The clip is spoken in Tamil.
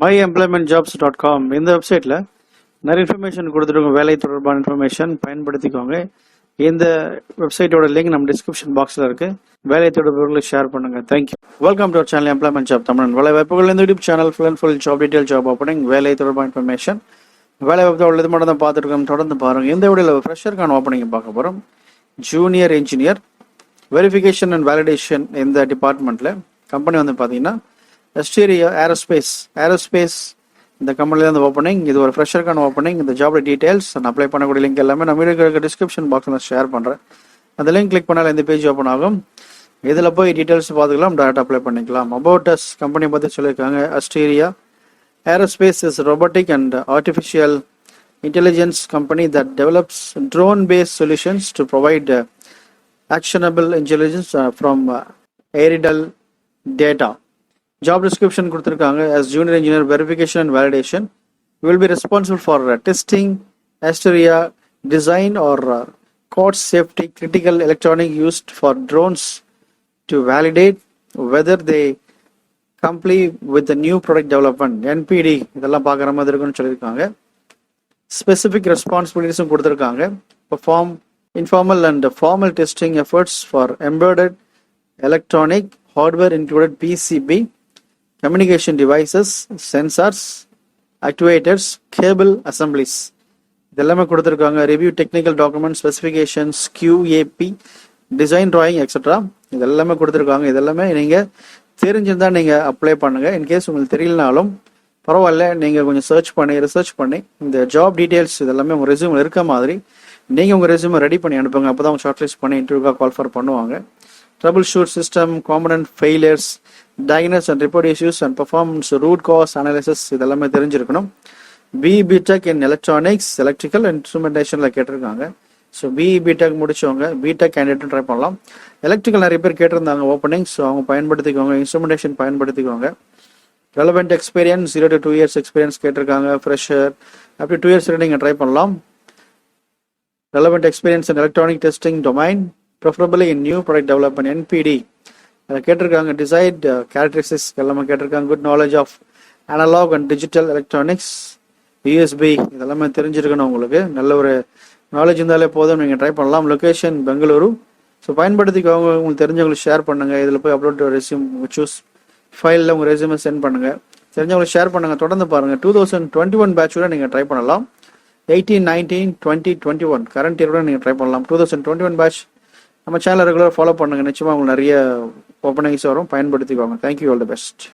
My employment jobs dot com இந்த வெப்சைட்டில் நிறைய இன்ஃபர்மேஷன் கொடுத்துருக்கோம். வேலை தொடர்பான இன்ஃபர்மேஷன் பயன்படுத்திக்கோங்க. இந்த வெப்சைட்டோட லிங்க் நம்ம டிஸ்கிரிப்ஷன் பாக்ஸில் இருக்கு. வேலை தொடர்புகளை ஷேர் பண்ணுங்க. Thank you welcome to our channel employment job Tamilan வேலை வாய்ப்புகள் இந்த YouTube channel full and full job detail job opening வேலை தொடர்பான இன்ஃபர்மேஷன் வேலை வாய்ப்பு உள்ளது மட்டும் தான் பார்த்துருக்கோம். தொடர்ந்து பாருங்க. இந்த வீடியோவில் ஃப்ரெஷருக்கான ஓப்பனிங் பார்க்க போகிறோம் junior engineer verification and validation இந்த டிபார்ட்மெண்ட்டில் கம்பெனி வந்து பார்த்தீங்கன்னா எஸ்டீரியா ஏரோஸ்பேஸ் ஏரோஸ்பேஸ் இந்த கம்பெனிலேருந்து ஓப்பனிங் இது ஒரு ஃப்ரெஷருக்கான ஓப்பனிங் இந்த ஜாப் டீடைல்ஸ் நான் அப்ளை பண்ணக்கூடிய லிங்க் எல்லாமே நம்ம வீடியோ டிஸ்கிரிப்ஷன் பாக்ஸில் நான் ஷேர் பண்ணுறேன் அந்த லிங்க் கிளிக் பண்ணால் இந்த பேஜ் ஓப்பன் ஆகும். இதில் போய் டீட்டெயில்ஸ் பார்த்துக்கலாம் டேரெக்டாக அப்ளை பண்ணிக்கலாம். அபவுட் அஸ் கம்பெனி பற்றி சொல்லியிருக்காங்க Asteria aerospace is robotic and artificial intelligence company that develops drone-based solutions to provide uh, actionable intelligence uh, from uh, aerial data. Job description கொடுத்துருக்காங்க as junior engineer verification and validation will be responsible for testing Asteria design or code safety critical electronic used for drones to validate whether they comply with new product development NPD இதெல்லாம் பார்க்குற மாதிரி இருக்குன்னு சொல்லியிருக்காங்க ஸ்பெசிஃபிக் ரெஸ்பான்சிபிலிட்டிஸும் கொடுத்துருக்காங்க இப்போ from informal and formal testing efforts for embedded electronic hardware included PCB communication devices sensors actuators cable assemblies. இதெல்லாமே கொடுத்துருக்காங்க. Review technical document specifications QAP design drawing extra இதெல்லாமே கொடுத்துருக்காங்க. இதெல்லாமே நீங்கள் தெரிஞ்சிருந்தா நீங்கள் அப்ளை பண்ணுங்கள் இன்கேஸ் உங்களுக்கு தெரியலனாலும் பரவாயில்ல. நீங்கள் கொஞ்சம் சர்ச் பண்ணி ரிசர்ச் பண்ணி இந்த ஜாப் டீட்டெயில்ஸ் இதெல்லாமே உங்கள் ரெஸ்யூம் இருக்க மாதிரி நீங்கள் உங்கள் ரெஸ்யூமை ரெடி பண்ணி அனுப்புங்க. அப்போ தான் ஷார்ட் லிஸ்ட் பண்ணி இன்டர்வியூக்காக கால்ஃபர் பண்ணுவாங்க. Troubleshoot system component failures diagnose and report issues and performance root cause analysis இதெல்லாமே தெரிஞ்சிருக்கணும். B BTech in electronics electrical இன்ஸ்ட்ருமெண்டேஷனில் கேட்டிருக்காங்க. ஸோ பிபிடெக் முடிச்சவங்க பிடெக் கேண்டிடேட் ட்ரை பண்ணலாம். எலக்ட்ரிக்கல் நிறைய பேர் கேட்டிருந்தாங்க ஓப்பனிங் ஸோ அவங்க பயன்படுத்திக்கோங்க இன்ஸ்ட்ருமெண்டேஷன் பயன்படுத்திக்கோங்க. Relevant experience zero to two years experience கேட்டிருக்காங்க ஃப்ரெஷர் அப்படி டூ இயர்ஸ் நீங்கள் ட்ரை பண்ணலாம். Relevant experience in electronic testing domain preferably in new product development NPD அதில் கேட்டிருக்காங்க டிசைட் கேரக்டரிஸ்டிக்ஸ் uh, எல்லாமே கேட்டிருக்காங்க. Good knowledge of analog and digital electronics USB இதெல்லாமே தெரிஞ்சிருக்கணும் உங்களுக்கு. நல்ல ஒரு நாலேஜ் இருந்தாலே போதும். நீங்கள் ட்ரை பண்ணலாம். லொக்கேஷன் பெங்களூரு ஸோ பயன்படுத்திக்கவங்க உங்களுக்கு தெரிஞ்சவங்களுக்கு ஷேர் பண்ணுங்கள் இதில் போய் அப்லோட் ரெஸ்யூம் சூஸ் ஃபைலில் உங்கள் ரெஸ்யூமை சென்ட் பண்ணுங்க. தெரிஞ்சவங்களுக்கு ஷேர் பண்ணுங்க. தொடர்ந்து பாருங்க. டூ தௌசண்ட் டுவெண்ட்டி ஒன் பேட்சோட நீங்கள் ட்ரை பண்ணலாம். Eighteen nineteen twenty twenty one current இயரோட நீங்கள் ட்ரை பண்ணலாம். Two thousand twenty one batch நம்ம சேனலை ரெகுலராக ஃபாலோ பண்ணுங்க. நிச்சயமாக உங்களுக்கு நிறைய ஓப்பனிங்ஸ் வரும். பயன்படுத்திக்கோங்க. Thank you all the best